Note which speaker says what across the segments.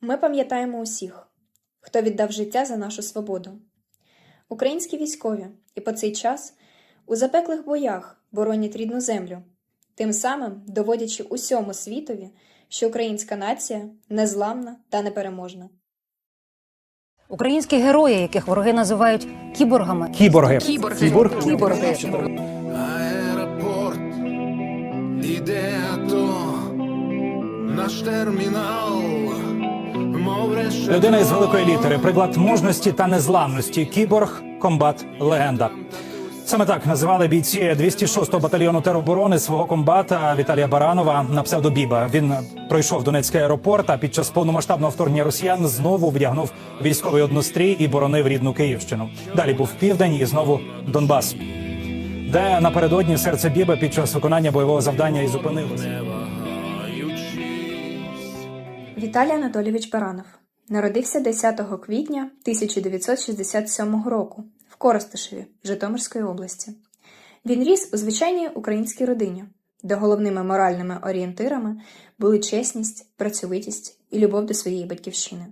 Speaker 1: Ми пам'ятаємо усіх, хто віддав життя за нашу свободу. Українські військові і по цей час у запеклих боях боронять рідну землю, тим самим доводячи усьому світові, що українська нація незламна та непереможна.
Speaker 2: Українські герої, яких вороги називають кіборгами,
Speaker 3: Кіборги.
Speaker 4: Кіборги.
Speaker 3: Кіборг.
Speaker 2: кіборги.
Speaker 5: Аеропорт іде то наш термінал.
Speaker 3: Людина із великої літери, приклад мужності та незламності. Кіборг, комбат, легенда. Саме так називали бійці 206-го батальйону тероборони свого комбата Віталія Баранова на псевдо Біба. Він пройшов Донецький аеропорт, а під час повномасштабного вторгнення росіян знову вдягнув військовий однострій і боронив рідну Київщину. Далі був південь і знову Донбас, де напередодні серце Біба під час виконання бойового завдання і зупинилося.
Speaker 1: Віталій Анатолійович Баранов народився 10 квітня 1967 року в Коростишеві Житомирської області. Він ріс у звичайній українській родині, де головними моральними орієнтирами були чесність, працьовитість і любов до своєї батьківщини.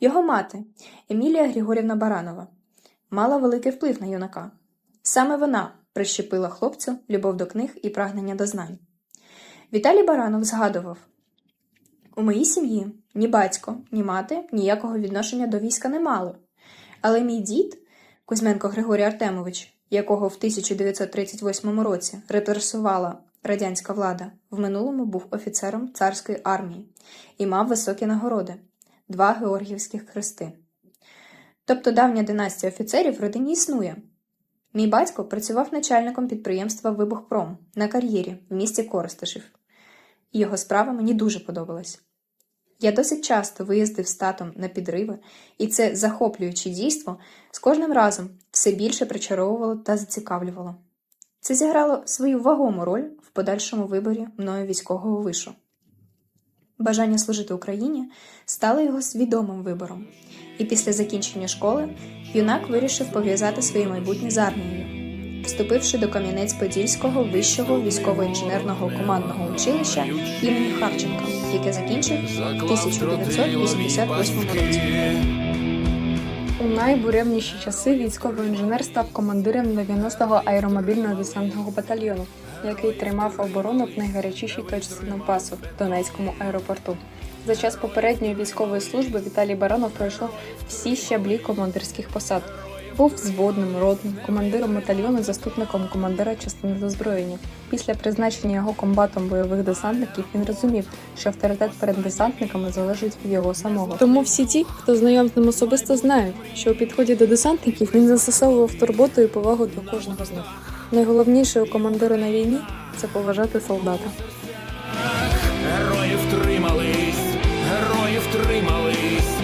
Speaker 1: Його мати Емілія Григорівна Баранова мала великий вплив на юнака. Саме вона прищепила хлопцю любов до книг і прагнення до знань. Віталій Баранов згадував, у моїй сім'ї ні батько, ні мати ніякого відношення до війська не мали. Але мій дід, Кузьменко Григорій Артемович, якого в 1938 році репресувала радянська влада, в минулому був офіцером царської армії і мав високі нагороди два Георгіївських хрести. Тобто давня династія офіцерів в родині існує. Мій батько працював начальником підприємства Вибухпром на кар'єрі в місті Коростишів і його справа мені дуже подобалась. Я досить часто виїздив з татом на підриви, і це захоплююче дійство з кожним разом все більше причаровувало та зацікавлювало. Це зіграло свою вагому роль в подальшому виборі мною військового вишу. Бажання служити Україні стало його свідомим вибором, і після закінчення школи юнак вирішив пов'язати своє майбутнє з армією вступивши до Кам'янець-Подільського вищого військово-інженерного командного училища імені Харченка, яке закінчив в 1988 році.
Speaker 4: У найбуремніші часи військовий інженер став командиром 90-го аеромобільного десантного батальйону, який тримав оборону в найгарячішій точці Донбасу – Донецькому аеропорту. За час попередньої військової служби Віталій Баранов пройшов всі щаблі командирських посад. Був взводним, ротним, командиром батальйону, заступником командира частини дозброєння. Після призначення його комбатом бойових десантників він розумів, що авторитет перед десантниками залежить від його самого. Тому всі ті, хто знайом з ним особисто, знають, що у підході до десантників він застосовував турботу і повагу до кожного з них. Найголовніше у командира на війні це поважати солдата.
Speaker 5: Герої втримались, герої втримались,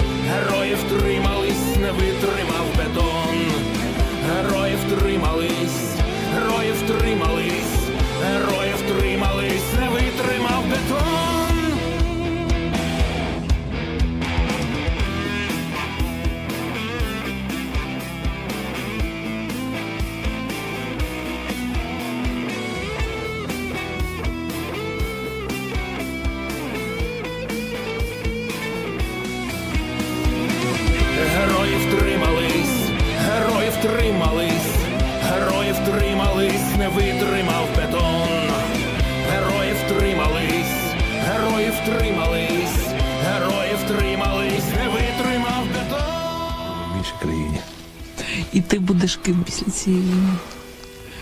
Speaker 5: не витримав бетон. Герої втримались, герої втримались, герої втримались, не витримав бетон.
Speaker 6: в іншій країні.
Speaker 7: І ти будеш ким після цієї війни?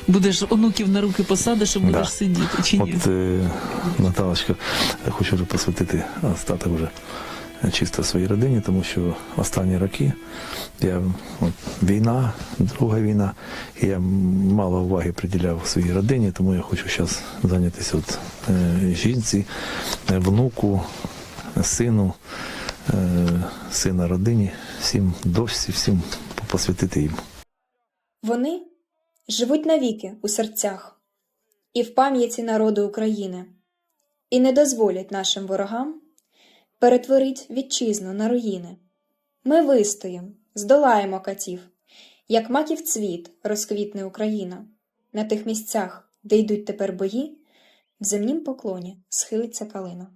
Speaker 7: Будеш онуків на руки посадиш і будеш
Speaker 6: Да.
Speaker 7: сидіти чи ні?
Speaker 6: От е, Наталочка, я хочу вже посвятити остаток вже чисто своїй родині, тому що останні роки я от, війна, друга війна, і я мало уваги приділяв своїй родині, тому я хочу зараз зайнятися от, е, жінці, е, внуку, сину, е, сина родині, всім дочці, всім посвятити їм.
Speaker 1: Вони живуть навіки у серцях і в пам'яті народу України, і не дозволять нашим ворогам перетворить вітчизну на руїни. Ми вистоїм, здолаємо катів, як маків цвіт розквітне Україна. На тих місцях, де йдуть тепер бої, в земнім поклоні схилиться калина.